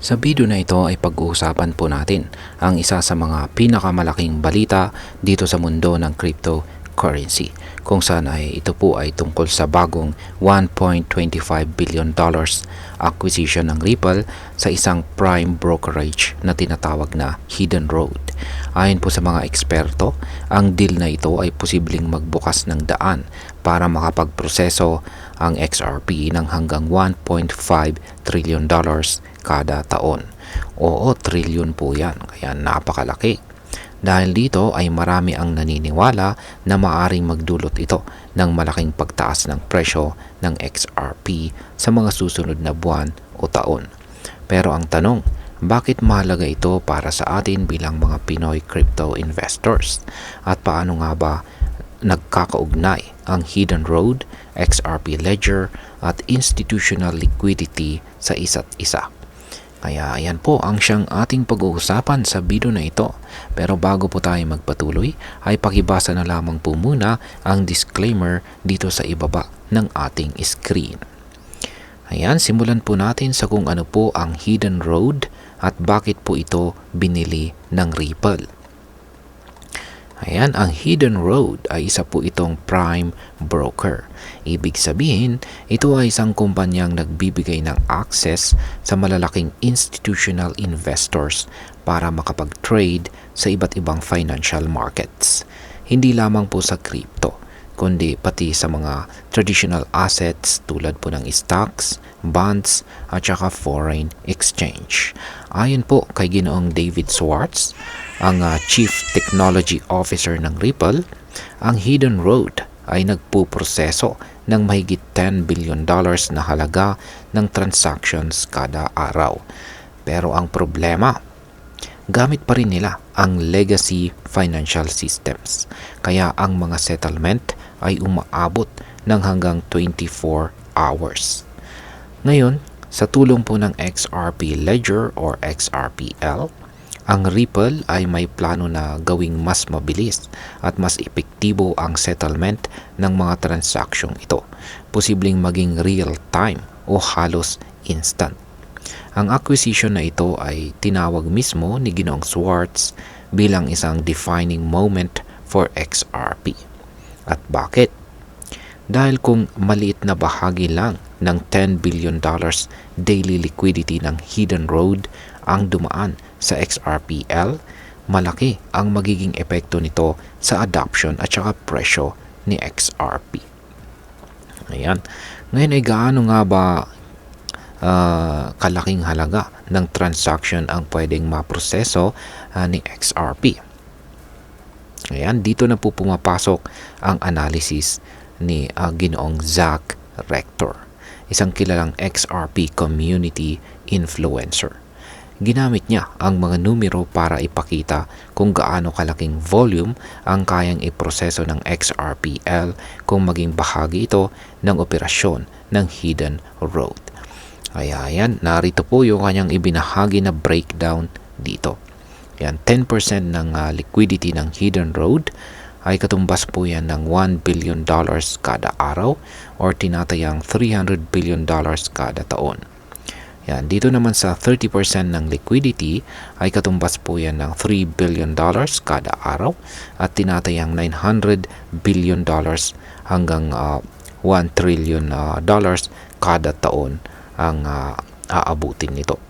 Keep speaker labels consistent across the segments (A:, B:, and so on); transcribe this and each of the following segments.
A: Sa video na ito ay pag-uusapan po natin ang isa sa mga pinakamalaking balita dito sa mundo ng cryptocurrency kung saan ay ito po ay tungkol sa bagong 1.25 billion dollars acquisition ng Ripple sa isang prime brokerage na tinatawag na Hidden Road. Ayon po sa mga eksperto, ang deal na ito ay posibleng magbukas ng daan para makapagproseso ang XRP ng hanggang 1.5 trillion dollars kada taon. Oo, trillion po yan, kaya napakalaki. Dahil dito ay marami ang naniniwala na maaring magdulot ito ng malaking pagtaas ng presyo ng XRP sa mga susunod na buwan o taon. Pero ang tanong, bakit mahalaga ito para sa atin bilang mga Pinoy crypto investors? At paano nga ba nagkakaugnay ang Hidden Road, XRP Ledger at institutional liquidity sa isa't isa? Kaya ayan po ang siyang ating pag-uusapan sa video na ito. Pero bago po tayo magpatuloy, ay pakibasa na lamang po muna ang disclaimer dito sa ibaba ng ating screen. Ayan, simulan po natin sa kung ano po ang Hidden Road at bakit po ito binili ng Ripple. Ayan, ang Hidden Road ay isa po itong prime broker. Ibig sabihin, ito ay isang kumpanyang nagbibigay ng access sa malalaking institutional investors para makapag-trade sa iba't ibang financial markets. Hindi lamang po sa crypto, kundi pati sa mga traditional assets tulad po ng stocks, bonds, at saka foreign exchange. Ayon po kay Ginoong David Swartz, ang uh, Chief Technology Officer ng Ripple, ang Hidden Road ay nagpuproseso ng mahigit 10 billion dollars na halaga ng transactions kada araw. Pero ang problema, gamit pa rin nila ang legacy financial systems. Kaya ang mga settlement ay umaabot ng hanggang 24 hours. Ngayon, sa tulong po ng XRP Ledger or XRPL, ang Ripple ay may plano na gawing mas mabilis at mas epektibo ang settlement ng mga transaksyon ito. Posibleng maging real-time o halos instant. Ang acquisition na ito ay tinawag mismo ni Ginoong Swartz bilang isang defining moment for XRP. At bakit? Dahil kung maliit na bahagi lang ng 10 billion dollars daily liquidity ng Hidden Road ang dumaan sa XRPL, malaki ang magiging epekto nito sa adoption at saka presyo ni XRP. Ayan. Ngayon ay gaano nga ba uh, kalaking halaga ng transaction ang pwedeng maproseso uh, ni XRP? Ayan, dito na po pumapasok ang analysis ni uh, Ginoong Zach Rector, isang kilalang XRP community influencer ginamit niya ang mga numero para ipakita kung gaano kalaking volume ang kayang iproseso ng XRPL kung maging bahagi ito ng operasyon ng Hidden Road. Kaya narito po yung kanyang ibinahagi na breakdown dito. Yan, 10% ng uh, liquidity ng Hidden Road ay katumbas po yan ng 1 billion dollars kada araw or tinatayang 300 billion dollars kada taon. Yan, dito naman sa 30% ng liquidity ay katumbas po yan ng 3 billion dollars kada araw at tinatayang 900 billion dollars hanggang uh, 1 trillion uh, dollars kada taon ang uh, aabutin nito.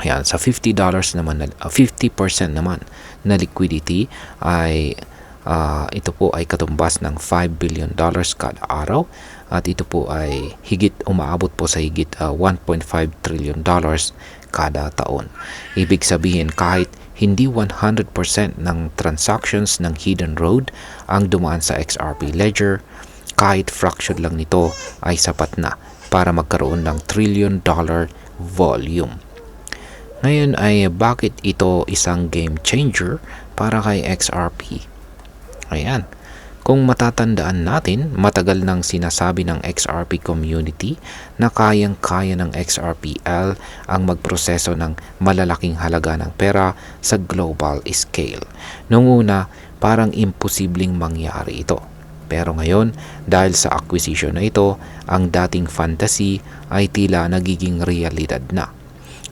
A: Ayan, sa 50 dollars naman uh, 50% naman na liquidity ay uh, ito po ay katumbas ng 5 billion dollars kada araw at ito po ay higit umaabot po sa higit uh, ah, 1.5 trillion dollars kada taon. Ibig sabihin kahit hindi 100% ng transactions ng Hidden Road ang dumaan sa XRP Ledger, kahit fraction lang nito ay sapat na para magkaroon ng trillion dollar volume. Ngayon ay bakit ito isang game changer para kay XRP? Ayan, kung matatandaan natin, matagal nang sinasabi ng XRP community na kayang-kaya ng XRPL ang magproseso ng malalaking halaga ng pera sa global scale. Noong una, parang imposibleng mangyari ito. Pero ngayon, dahil sa acquisition na ito, ang dating fantasy ay tila nagiging realidad na.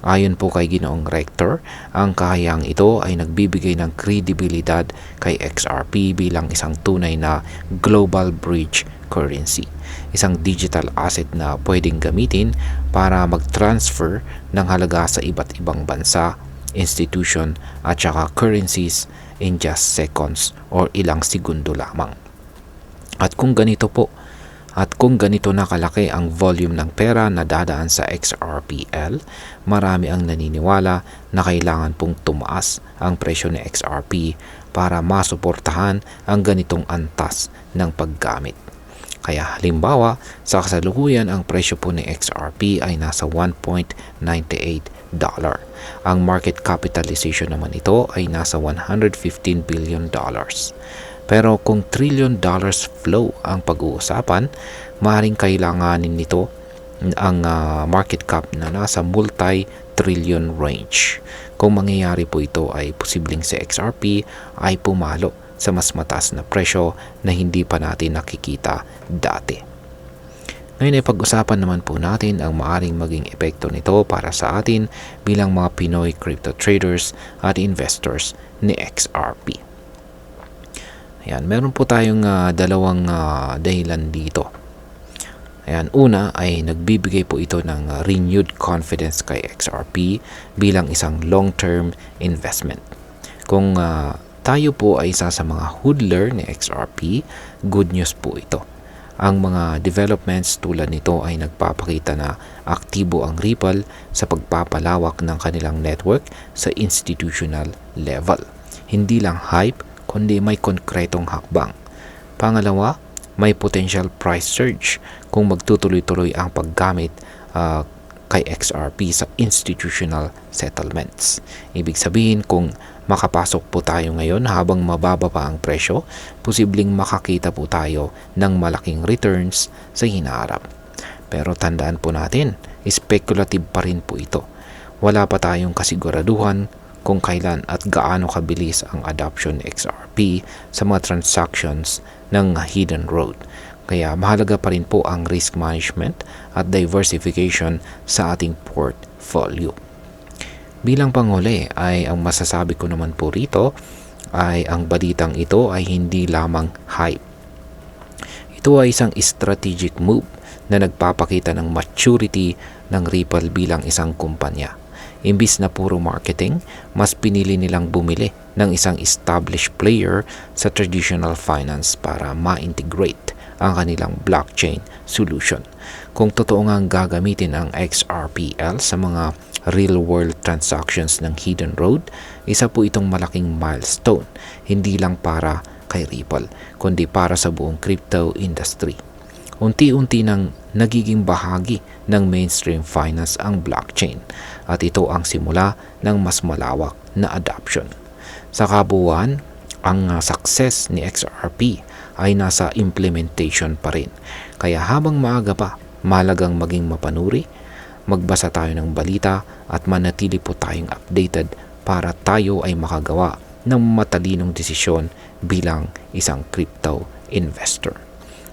A: Ayon po kay Ginoong Rector, ang kahayang ito ay nagbibigay ng kredibilidad kay XRP bilang isang tunay na global bridge currency. Isang digital asset na pwedeng gamitin para mag-transfer ng halaga sa iba't ibang bansa, institution at saka currencies in just seconds or ilang segundo lamang. At kung ganito po, at kung ganito na kalaki ang volume ng pera na dadaan sa XRPL, marami ang naniniwala na kailangan pong tumaas ang presyo ni XRP para masuportahan ang ganitong antas ng paggamit. Kaya halimbawa, sa kasalukuyan ang presyo po ni XRP ay nasa 1.98 dollar. Ang market capitalization naman ito ay nasa 115 billion dollars. Pero kung trillion dollars flow ang pag-uusapan, maaaring kailanganin nito ang uh, market cap na nasa multi-trillion range. Kung mangyayari po ito ay posibleng si XRP ay pumalo sa mas mataas na presyo na hindi pa natin nakikita dati. Ngayon ay pag-usapan naman po natin ang maaring maging epekto nito para sa atin bilang mga Pinoy crypto traders at investors ni XRP. Ayan, meron po tayong uh, dalawang uh, dahilan dito. Ayan, una ay nagbibigay po ito ng uh, renewed confidence kay XRP bilang isang long-term investment. Kung uh, tayo po ay isa sa mga hodler ni XRP, good news po ito. Ang mga developments tulad nito ay nagpapakita na aktibo ang Ripple sa pagpapalawak ng kanilang network sa institutional level. Hindi lang hype kundi may konkretong hakbang. Pangalawa, may potential price surge kung magtutuloy-tuloy ang paggamit uh, kay XRP sa institutional settlements. Ibig sabihin kung makapasok po tayo ngayon habang mababa pa ang presyo, posibleng makakita po tayo ng malaking returns sa hinaharap. Pero tandaan po natin, speculative pa rin po ito. Wala pa tayong kasiguraduhan kung kailan at gaano kabilis ang adoption XRP sa mga transactions ng hidden road. Kaya mahalaga pa rin po ang risk management at diversification sa ating portfolio. Bilang panghuli ay ang masasabi ko naman po rito ay ang balitang ito ay hindi lamang hype. Ito ay isang strategic move na nagpapakita ng maturity ng Ripple bilang isang kumpanya Imbis na puro marketing, mas pinili nilang bumili ng isang established player sa traditional finance para ma-integrate ang kanilang blockchain solution. Kung totoo nga gagamitin ang XRPL sa mga real-world transactions ng Hidden Road, isa po itong malaking milestone, hindi lang para kay Ripple, kundi para sa buong crypto industry unti-unti nang nagiging bahagi ng mainstream finance ang blockchain at ito ang simula ng mas malawak na adoption. Sa kabuuan, ang success ni XRP ay nasa implementation pa rin. Kaya habang maaga pa, malagang maging mapanuri, magbasa tayo ng balita at manatili po tayong updated para tayo ay makagawa ng matalinong desisyon bilang isang crypto investor.